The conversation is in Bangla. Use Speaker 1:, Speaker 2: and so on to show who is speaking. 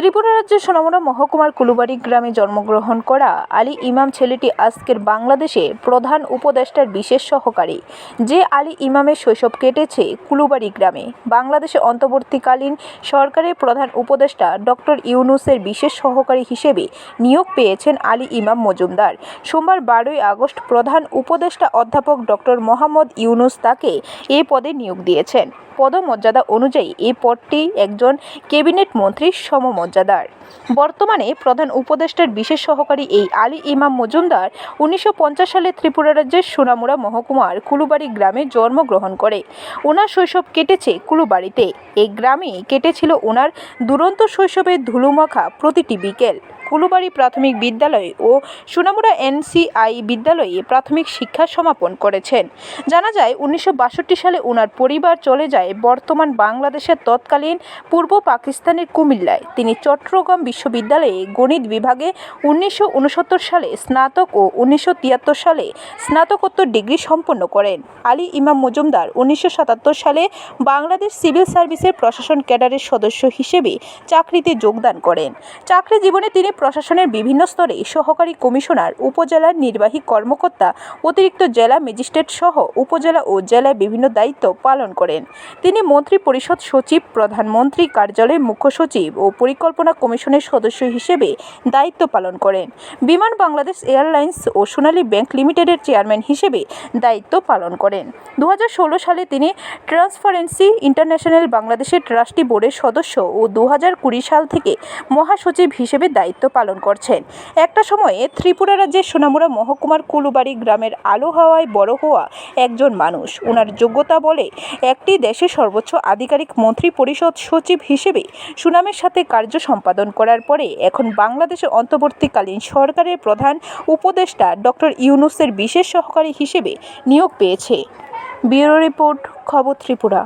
Speaker 1: ত্রিপুরা রাজ্যের সোনামুড়া মহকুমার কুলুবাড়ি গ্রামে জন্মগ্রহণ করা আলী ইমাম ছেলেটি আজকের বাংলাদেশে প্রধান উপদেষ্টার বিশেষ সহকারী। যে আলী ইমামের শৈশব কেটেছে কুলুবাড়ি গ্রামে। বাংলাদেশে অন্তর্বর্তীকালীন সরকারের প্রধান উপদেষ্টা ডক্টর ইউনুসের বিশেষ সহকারী হিসেবে নিয়োগ পেয়েছেন আলী ইমাম মজুমদার। সোমবার বারোই আগস্ট প্রধান উপদেষ্টা অধ্যাপক ডক্টর মোহাম্মদ ইউনুস তাকে এ পদে নিয়োগ দিয়েছেন। পদমর্যাদা অনুযায়ী এই পদটি একজন ক্যাবিনেট মন্ত্রীর সমমর্যাদার। বর্তমানে প্রধান উপদেষ্টার বিশেষ সহকারী এই আলী ইমাম মজুমদার উনিশশো পঞ্চাশ সালে ত্রিপুরা রাজ্যের সোনামুড়া মহকুমার কুলুবাড়ি গ্রামে জন্মগ্রহণ করে। ওনার শৈশব কেটেছে কুলুবাড়িতে। এই গ্রামে কেটেছিল ওনার দুরন্ত শৈশবের ধুলোমাখা প্রতিটি বিকেল। কুলুবাড়ি প্রাথমিক বিদ্যালয় ও সোনামুড়া এনসিআই বিদ্যালয়ে প্রাথমিক শিক্ষা সমাপন করেছেন। জানা যায়, উনিশশো বাষট্টি সালে ওনার পরিবার চলে যায় বর্তমান বাংলাদেশের তৎকালীন পূর্ব পাকিস্তানের কুমিল্লায়। তিনি চট্টগ্রাম বিশ্ববিদ্যালয়ে গণিত বিভাগে উনিশশো উনসত্তর সালে স্নাতক ও উনিশশো তিয়াত্তর সালে স্নাতকোত্তর ডিগ্রি সম্পন্ন করেন। আলী ইমাম মজুমদার উনিশশো সাতাত্তর সালে বাংলাদেশ সিভিল সার্ভিসের প্রশাসন ক্যাডারের সদস্য হিসেবে চাকরিতে যোগদান করেন। চাকরি জীবনে তিনি প্রশাসনের বিভিন্ন স্তরে সহকারী কমিশনার, উপজেলার নির্বাহী কর্মকর্তা, অতিরিক্ত জেলা ম্যাজিস্ট্রেট সহ উপজেলা ও জেলায় বিভিন্ন দায়িত্ব পালন করেন। তিনি মন্ত্রী পরিষদ সচিব, প্রধানমন্ত্রী কার্যালয়ের মুখ্য সচিব ও পরিকল্পনা কমিশনের সদস্য হিসেবে দায়িত্ব পালন করেন। বিমান বাংলাদেশ এয়ারলাইন্স ও সোনালী ব্যাংক লিমিটেডের চেয়ারম্যান হিসেবে দায়িত্ব পালন করেন। দু হাজার ষোলো সালে তিনি ট্রান্সপারেন্সি ইন্টারন্যাশনাল বাংলাদেশের ট্রাস্টি বোর্ডের সদস্য ও দু হাজার কুড়ি সাল থেকে মহাসচিব হিসেবে দায়িত্ব পালন করছেন। একটা সময়ে ত্রিপুরা রাজ্যের সোনামুড়া মহকুমার কুলুবাড়ি গ্রামের আলো হাওয়ায় বড় হওয়া একজন মানুষ। ওনার যোগ্যতা বলে একটি দেশের সর্বোচ্চ আধিকারিক মন্ত্রী পরিষদ সচিব হিসেবে সুনামের সাথে কার্য সম্পাদন করার পরে এখন বাংলাদেশের অন্তর্বর্তীকালীন সরকারের প্রধান উপদেষ্টা ডক্টর ইউনুসের বিশেষ সহকারী হিসেবে নিয়োগ পেয়েছে। ব্যুরো রিপোর্ট, খবর ত্রিপুরা।